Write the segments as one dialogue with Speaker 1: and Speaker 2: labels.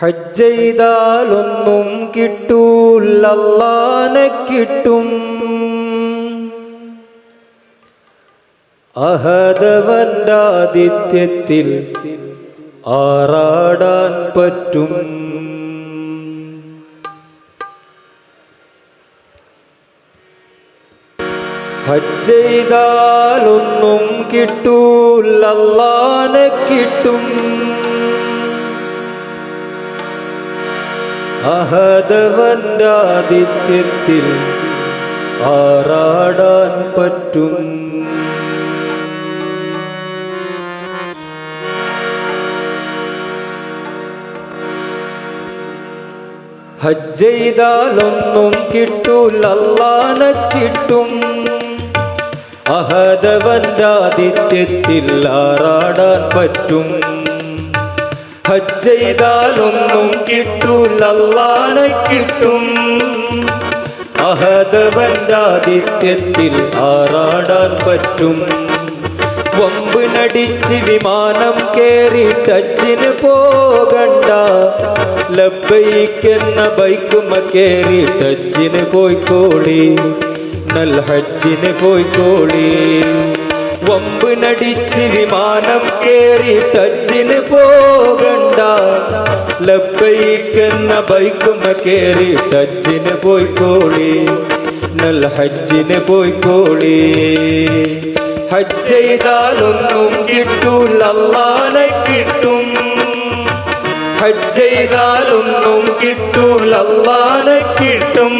Speaker 1: ഹജ്ജ് ചെയ്താലൊന്നും കിട്ടൂല്ലല്ലാനെ കിട്ടും. അഹദവന്റെ ആദിത്യത്തിൽ ആറാടാൻ പറ്റും. ഹജ്ജ് ചെയ്താലൊന്നും കിട്ടൂല്ലല്ലാനെ കിട്ടും. അഹദവന്റെ ആദിത്യത്തിൽ ആറാടാൻ പറ്റും. ഹജ്ജെയ്താലൊന്നും കിട്ടൂലല്ലാന കിട്ടും. അഹദവന്റെ ആദിത്യത്തിൽ ആറാടാൻ പറ്റും. ഹജ്ജ് ചെയ്താലൊന്നും കിട്ടൂലല്ലാനെ കിട്ടും. അഹദവന്റാദിത്യത്തിൽ ആറാടാൻ പറ്റും. വമ്പ് നടിച്ച് വിമാനം കേറി ടച്ചിന് പോകണ്ട. ലബൈക്കെന്ന ബൈക്കുമ കേറി ടച്ചിന് പോയിക്കോളി. നൽ ഹജ്ജിന് പോയിക്കോളി. വമ്പ് നടിച്ച് വിമാനം കേറി ടച്ചിന് പോകണ്ട. ലബൈക്കെന്ന ബൈക്കുമ്മ കേറി ടച്ചിന് പോയിക്കോളി. നൽ ഹജ്ജിന് പോയിക്കോളി. ഹജ്ജ് ചെയ്താലൊന്നും കിട്ടൂല അല്ലാനെ കിട്ടും. ഹജ്ജ് ചെയ്താലൊന്നും കിട്ടൂല അല്ലാനെ കിട്ടും.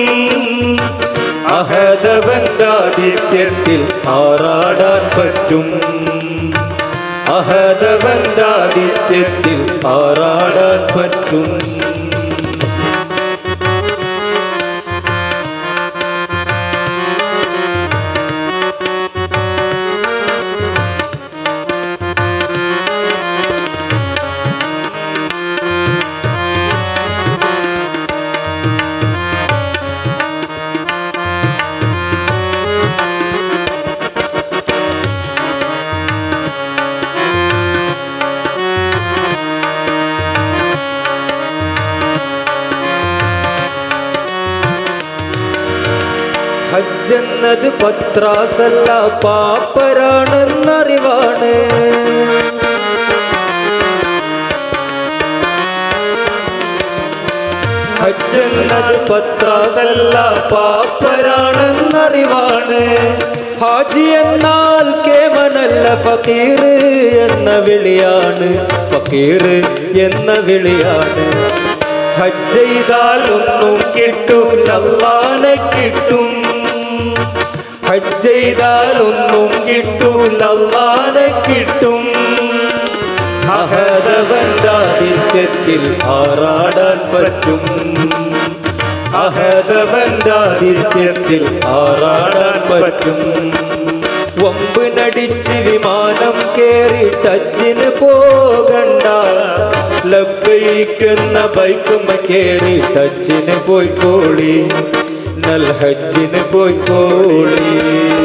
Speaker 1: അഹദവന്റെ ആദിത്യത്തിൽ ആറാടാൻ പറ്റും അഹദവന്റെ ആദിത്യത്തിൽ ആറാടാൻ പറ്റും ഹജ്ജെന്നത് പത്രാസല്ല പാപ്പരാണെന്നറിവാണ്. ഹജ്ജെന്നത് പത്രാസല്ല പാപ്പരാണെന്നറിവാണ്. ഹാജി എന്നാൽ കേമനല്ല ഫക്കീർ എന്ന വിളിയാണ്. ഫക്കീർ എന്ന വിളിയാണ്. ഹജ്ജ് ചെയ്താൽ ഒന്നും കിട്ടൂല നല്ലാനെ കിട്ടും. ഹജ്ജ് ചെയ്താൽ ഒന്നും കിട്ടൂല അല്ലാതെ കിട്ടും അഹദവന്റെ ആറാടാൻ പറ്റും. അഹദവന്റെ ആദിത്യത്തിൽ ആറാടാൻ പറ്റും. വമ്പ് നടിച്ച് വിമാനം കേറി ടച്ചിന് പോകണ്ട. ലബൈക്കുന്ന ബൈക്കുമ്മ കേറി ടച്ചിന് പോയിക്കോളി. നൽ ഹജ്ജിന് പോയിക്കോളി.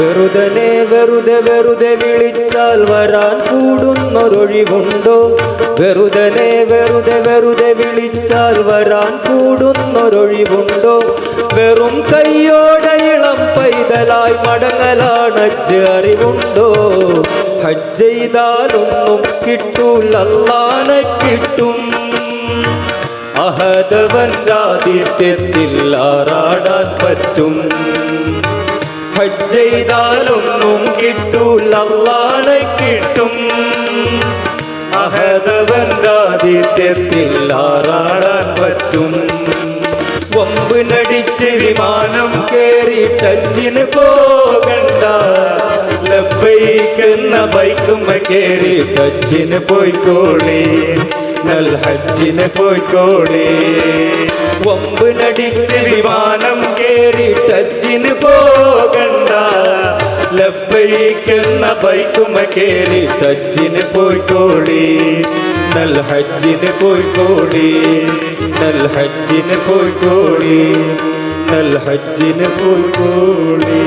Speaker 1: വെറുതനെ വെറുതെ വെറുതെ വിളിച്ചാൽ വരാൻ കൂടുന്നൊരൊഴിവുണ്ടോ? വെറുതനെ വെറുതെ വെറുതെ വിളിച്ചാൽ വരാൻ കൂടുന്നൊരൊഴിവുണ്ടോ? വെറും കയ്യോടെ ഇളം പൈതലായി മടങ്ങലാണച്ച് അറിവുണ്ടോ? ഹജ്ജ് ചെയ്താലൊന്നും കിട്ടൂല അല്ലാനെ കിട്ടും. അഹദവൻ ആദിത്യത്തിൽ ആറാടാൻ പറ്റും. ഹജ്ജ് ചെയ്താലൊന്നും കിട്ടൂല അല്ലാനെ കിട്ടും ആറാടാൻ പറ്റും. വമ്പ് നടിച്ച് വിമാനം കേറി ടച്ചിന് പോകണ്ട. ലബൈക്കുന്ന ബൈക്കുമ്മ കേറി ടച്ചിന് പോയിക്കോളേ. നൽ ഹജ്ജിന് പോയിക്കോളി. ഒമ്പിനടിച്ച് വിമാനം കേറി ടച്ചിന് പോകണ്ട ലബൈക്കെന്ന ബൈക്കുമ കേറി ടച്ചിന് പോയിക്കോടി. നൽ ഹജ്ജിന് പോയിക്കോടി. നൽ ഹജ്ജിന് പോയിക്കോടി. നൽ ഹജ്ജിന് പോയിക്കോളി